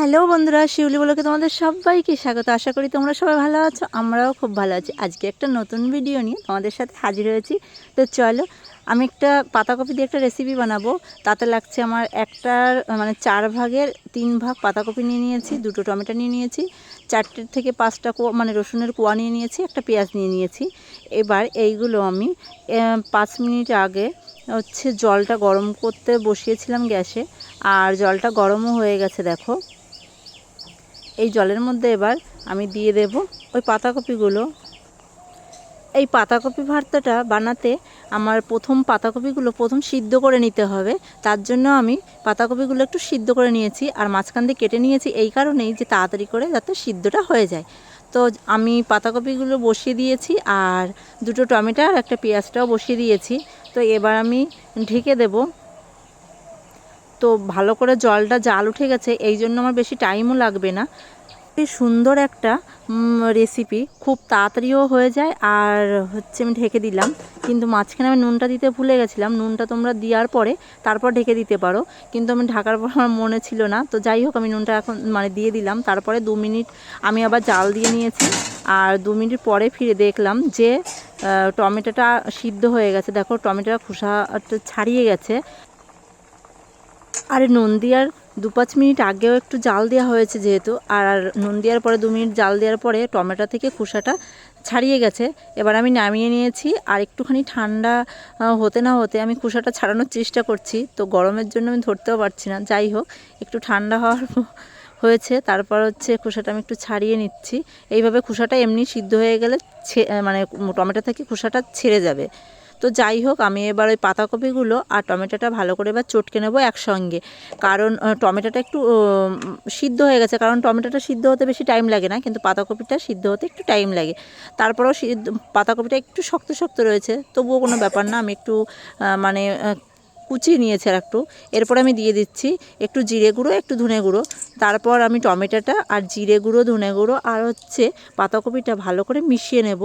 Hello বন্ধুরা, শিউলি বলোকে তোমাদের সবাইকে স্বাগত। আশা করি তোমরা সবাই ভালো আছো, আমরাও খুব ভালো আছি। আজকে একটা নতুন ভিডিও নিয়ে তোমাদের সাথে হাজির হয়েছি। তো চলো, আমি একটা পাতাকপি দিয়ে একটা রেসিপি বানাবো। তাতে লাগছে আমার একটার মানে চার ভাগের তিন ভাগ পাতাকপি নিয়ে নিয়েছি, দুটো টমেটো নিয়ে নিয়েছি, চারটের থেকে পাঁচটা কোয়া মানে রসুনের কোয়া নিয়ে নিয়েছি, একটা পেঁয়াজ নিয়ে নিয়েছি। এবার এইগুলো আমি পাঁচ মিনিট আগে হচ্ছে জলটা গরম করতে বসিয়েছিলাম গ্যাসে। আর জলটা গরমও হয়ে গেছে, দেখো। এই জলের মধ্যে এবার আমি দিয়ে দেব ওই পাতাকপিগুলো। এই পাতাকপি ভর্তাটা বানাতে আমার প্রথম পাতাকপিগুলো প্রথম সিদ্ধ করে নিতে হবে। তার জন্য আমি পাতাকপিগুলো একটু সিদ্ধ করে নিয়েছি আর মাঝখান দিয়ে কেটে নিয়েছি এই কারণেই যে তাড়াতাড়ি করে যাতে সিদ্ধটা হয়ে যায়। তো আমি পাতাকপিগুলো বসিয়ে দিয়েছি আর দুটো টমেটো আর একটা পেঁয়াজটাও বসিয়ে দিয়েছি। তো এবার আমি ঢেকে দেবো তো ভালো করে জলটা, জাল উঠে গেছে, এই জন্য আমার বেশি টাইমও লাগবে না। সুন্দর একটা রেসিপি খুব তাড়াতাড়িও হয়ে যায়, আর হচ্ছে আমি ঢেকে দিলাম। কিন্তু মাঝখানে আমি নুনটা দিতে ভুলে গেছিলাম, নুনটা তোমরা দেওয়ার পরে তারপর ঢেকে দিতে পারো। কিন্তু আমি ঢাকার পর আমার মনে ছিল না, তো যাই হোক আমি নুনটা এখন মানে দিয়ে দিলাম। তারপরে দু মিনিট আমি আবার জাল দিয়ে নিয়েছি, আর দু মিনিট পরে ফিরে দেখলাম যে টমেটোটা সিদ্ধ হয়ে গেছে। দেখো, টমেটোটা খোসাটা ছাড়িয়ে গেছে। আর নুন দেওয়ার দু পাঁচ মিনিট আগেও একটু জাল দেওয়া হয়েছে যেহেতু, আর নুন দেওয়ার পরে দু মিনিট জাল দেওয়ার পরে টমেটো থেকে খোসাটা ছাড়িয়ে গেছে। এবার আমি নামিয়ে নিয়েছি, আর একটুখানি ঠান্ডা হতে না হতে আমি খোসাটা ছাড়ানোর চেষ্টা করছি। তো গরমের জন্য আমি ধরতেও পারছি না। যাই হোক, একটু ঠান্ডা হওয়ার হয়েছে, তারপর হচ্ছে খোসাটা আমি একটু ছাড়িয়ে নিচ্ছি। এইভাবে খোসাটা এমনি সিদ্ধ হয়ে গেলে মানে টমেটো থেকে খোসাটা ছেড়ে যাবে। তো যাই হোক, আমি এবার ওই পাতাকপিগুলো আর টমেটোটা ভালো করে এবার চটকে নেব একসঙ্গে। কারণ টমেটোটা একটু সিদ্ধ হয়ে গেছে। কারণ টমেটোটা সিদ্ধ হতে বেশি টাইম লাগে না, কিন্তু পাতাকপিটা সিদ্ধ হতে একটু টাইম লাগে। তারপরেও সিদ্ধ, পাতাকপিটা একটু শক্ত শক্ত রয়েছে, তবুও কোনো ব্যাপার না। আমি একটু মানে কুচিয়ে নিয়েছি আর একটু। এরপর আমি দিয়ে দিচ্ছি একটু জিরে গুঁড়ো, একটু ধনে গুঁড়ো। তারপর আমি টমেটোটা আর জিরে গুঁড়ো, ধনে গুঁড়ো আর হচ্ছে পাতাকপিটা ভালো করে মিশিয়ে নেব।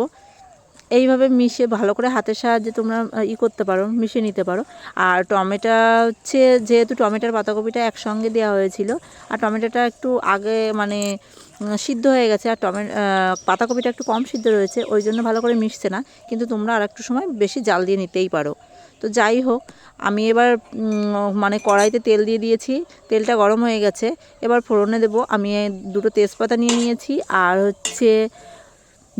এইভাবে মিশিয়ে ভালো করে হাতের সাহায্যে তোমরা ই করতে পারো, মিশিয়ে নিতে পারো। আর টমেটো হচ্ছে, যেহেতু টমেটোর পাতাকপিটা একসঙ্গে দেওয়া হয়েছিল, আর টমেটোটা একটু আগে মানে সিদ্ধ হয়ে গেছে, আর টমে পাতাকপিটা একটু কম সিদ্ধ রয়েছে, ওই জন্য ভালো করে মিশছে না। কিন্তু তোমরা আর একটু সময় বেশি জাল দিয়ে নিতেই পারো। তো যাই হোক, আমি এবার মানে কড়াইতে তেল দিয়ে দিয়েছি, তেলটা গরম হয়ে গেছে। এবার ফোড়নে দেবো, আমি দুটো তেজপাতা নিয়ে নিয়েছি, আর হচ্ছে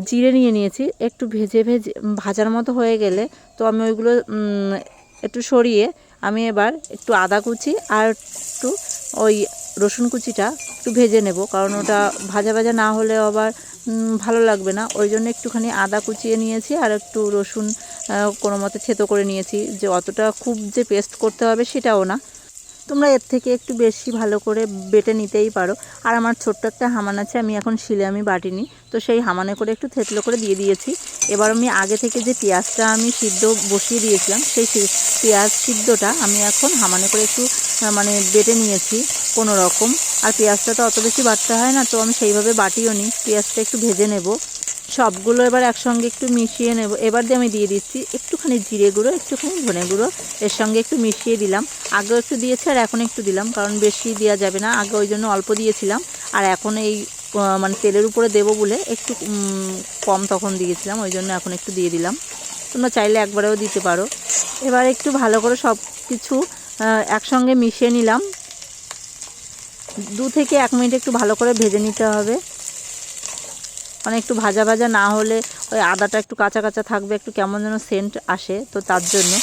জিরে নিয়ে নিয়েছি, একটু ভেজে ভেজে ভাজার মতো হয়ে গেলে তো আমি ওইগুলো একটু সরিয়ে আমি এবার একটু আদা কুচি আর একটু ওই রসুন কুচিটা একটু ভেজে নেব, কারণ ওটা ভাজা ভাজা না হলে আবার ভালো লাগবে না। ওই জন্য একটুখানি আদা কুচিয়ে নিয়েছি আর একটু রসুন কোনো মতে থেতো করে নিয়েছি। যে অতটা খুব যে পেস্ট করতে হবে সেটাও না। তোমরা এর থেকে একটু বেশি ভালো করে বেটে নিতেই পারো। আর আমার ছোট্ট একটা হামান আছে, আমি এখন শিলে আমি বাটিনি। তো সেই হামানে করে একটু থেতলো করে দিয়ে দিয়েছি। এবার আমি আগে থেকে যে পেঁয়াজটা আমি সিদ্ধ বসিয়ে দিয়েছিলাম, সেই পেঁয়াজ সিদ্ধটা আমি এখন হামানে করে একটু মানে বেটে নিয়েছি কোনো রকম আর পেঁয়াজটা তো অত বেশি বাটতে হয় না, তো আমি সেইভাবে বাটিও নিই পেঁয়াজটা একটু ভেজে নেব। সবগুলো এবার একসঙ্গে একটু মিশিয়ে নেব। এবার দিয়ে আমি দিয়ে দিচ্ছি একটুখানি জিরে গুঁড়ো, একটুখানি ধনে গুঁড়ো, এর সঙ্গে একটু মিশিয়ে দিলাম। আগেও একটু দিয়েছি আর এখন একটু দিলাম, কারণ বেশি দেওয়া যাবে না। আগে ওই জন্য অল্প দিয়েছিলাম। আর এখন এই মানে তেলের উপরে দেবো বলে একটু কম তখন দিয়েছিলাম, ওই জন্য এখন একটু দিয়ে দিলাম। তোমরা চাইলে একবারেও দিতে পারো। এবার একটু ভালো করে সব কিছু একসঙ্গে মিশিয়ে নিলাম। দু থেকে এক মিনিট একটু ভালো করে ভেজে নিতে হবে। মানে একটু ভাজা ভাজা না হলে ওই আদাটা একটু কাঁচা কাঁচা থাকবে, একটু কেমন যেন সেন্ট আসে, তো তার জন্য।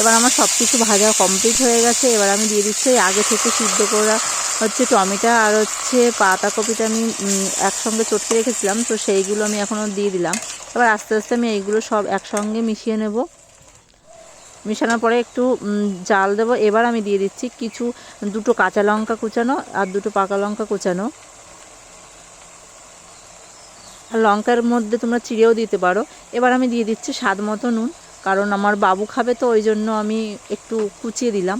এবার আমার সব কিছু ভাজা কমপ্লিট হয়ে গেছে। এবার আমি দিয়ে দিচ্ছি আগে থেকে সিদ্ধ করা হচ্ছে টমেটো আর হচ্ছে পাতাকপিটা আমি একসঙ্গে চটকে রেখেছিলাম, তো সেইগুলো আমি এখনও দিয়ে দিলাম। এবার আস্তে আস্তে আমি এইগুলো সব একসঙ্গে মিশিয়ে নেব। মিশানোর পরে একটু জাল দেবো। এবার আমি দিয়ে দিচ্ছি কিছু দুটো কাঁচা লঙ্কা কুচানো আর দুটো পাকা লঙ্কা কুচানো। লঙ্কার মধ্যে তোমরা চিড়েও দিতে পারো। এবার আমি দিয়ে দিচ্ছি স্বাদ মতো নুন, কারণ আমার বাবু খাবে তো ওই জন্য আমি একটু কুচিয়ে দিলাম।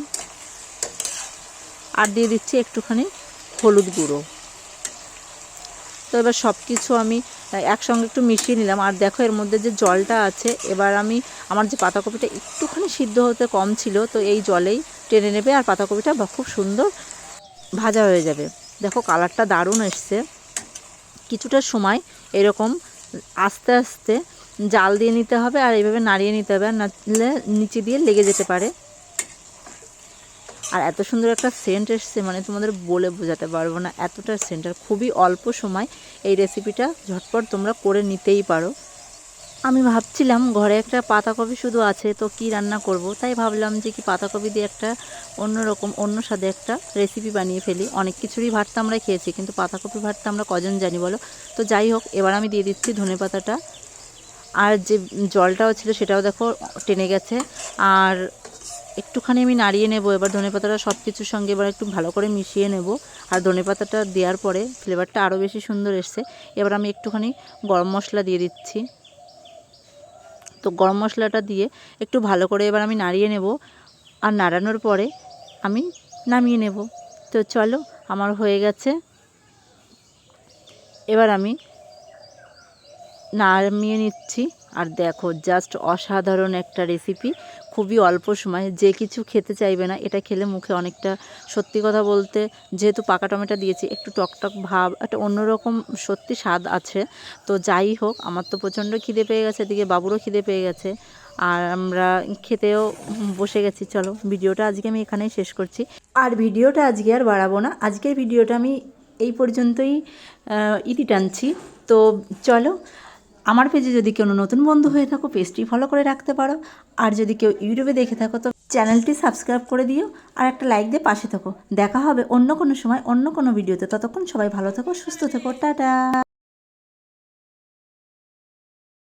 আর দিয়ে দিচ্ছি একটুখানি হলুদ গুঁড়ো। তো এবার সব কিছু আমি একসঙ্গে একটু মিশিয়ে নিলাম। আর দেখো এর মধ্যে যে জলটা আছে, এবার আমি, আমার যে পাতাকপিটা একটুখানি সিদ্ধ হতে কম ছিল, তো এই জলেই টেনে নেবে আর পাতাকপিটা খুব সুন্দর ভাজা হয়ে যাবে। দেখো কালারটা দারুণ এসছে। কিছুটা সময় এরকম আস্তে আস্তে জাল দিয়ে নিতে হবে আর এইভাবে নাড়িয়ে নিতে হবে, আর নাড়লে নিচে দিয়ে লেগে যেতে পারে। আর এত সুন্দর একটা সেন্ট এসছে মানে তোমাদের বলে বোঝাতে পারব না, এতটা সেন্ট আর খুবই অল্প সময় এই রেসিপিটা ঝটপট তোমরা করে নিতেই পারো। আমি ভাবছিলাম ঘরে একটা পাতাকপি শুধু আছে, তো কি রান্না করব? তাই ভাবলাম যে কি পাতাকপি দিয়ে একটা অন্যরকম অন্য স্বাদে একটা রেসিপি বানিয়ে ফেলি। অনেক কিছুরই ভাতটা আমরা খেয়েছি, কিন্তু পাতাকপি ভাতটা আমরা কজন জানি বলো? তো যাই হোক, এবার আমি দিয়ে দিচ্ছি ধনে পাতাটা। আর যে জলটাও ছিল সেটাও দেখো টেনে গেছে। আর একটুখানি আমি নাড়িয়ে নেব, এবার ধনে পাতাটা সব কিছুর সঙ্গে এবার একটু ভালো করে মিশিয়ে নেব। আর ধনে পাতাটা দেওয়ার পরে ফ্লেভারটা আরও বেশি সুন্দর এসছে। এবার আমি একটুখানি গরম মশলা দিয়ে দিচ্ছি। তো গরম মশলাটা দিয়ে একটু ভালো করে এবার আমি নাড়িয়ে নেব। আর নাড়ানোর পরে আমি নামিয়ে নেব। তো চলো, আমার হয়ে গেছে। এবার আমি নামিয়ে নিচ্ছি। আর দেখো জাস্ট অসাধারণ একটা রেসিপি খুবই অল্প সময় যে কিছু খেতে চাইবে না, এটা খেলে মুখে অনেকটা সত্যি কথা বলতে যেহেতু পাকা টমেটো দিয়েছি, একটু টকটক ভাব, একটা অন্যরকম সত্যি স্বাদ আছে। তো যাই হোক, আমার তো প্রচণ্ড খিদে পেয়ে গেছে, এদিকে বাবুরও খিদে পেয়ে গেছে। আর আমরা খেতেও বসে গেছি, চলো ভিডিওটা আজকে আমি এখানেই শেষ করছি। আর ভিডিওটা আজকে আর বাড়াবো না, আজকের ভিডিওটা আমি এই পর্যন্তই ইতি টানছি। তো চলো আমার পেজে যদি কোনো নতুন বন্ধু হয়ে থাকো, পেজটি ফলো করে রাখতে পারো। আর যদি কেউ ইউটিউবে দেখে থাকো, তো চ্যানেলটি সাবস্ক্রাইব করে দিও আর একটা লাইক দিয়ে পাশে থাকো। দেখা হবে অন্য কোনো সময় অন্য কোনো ভিডিওতে। ততক্ষণ সবাই ভালো থাকো, সুস্থ থেকো। টাটা!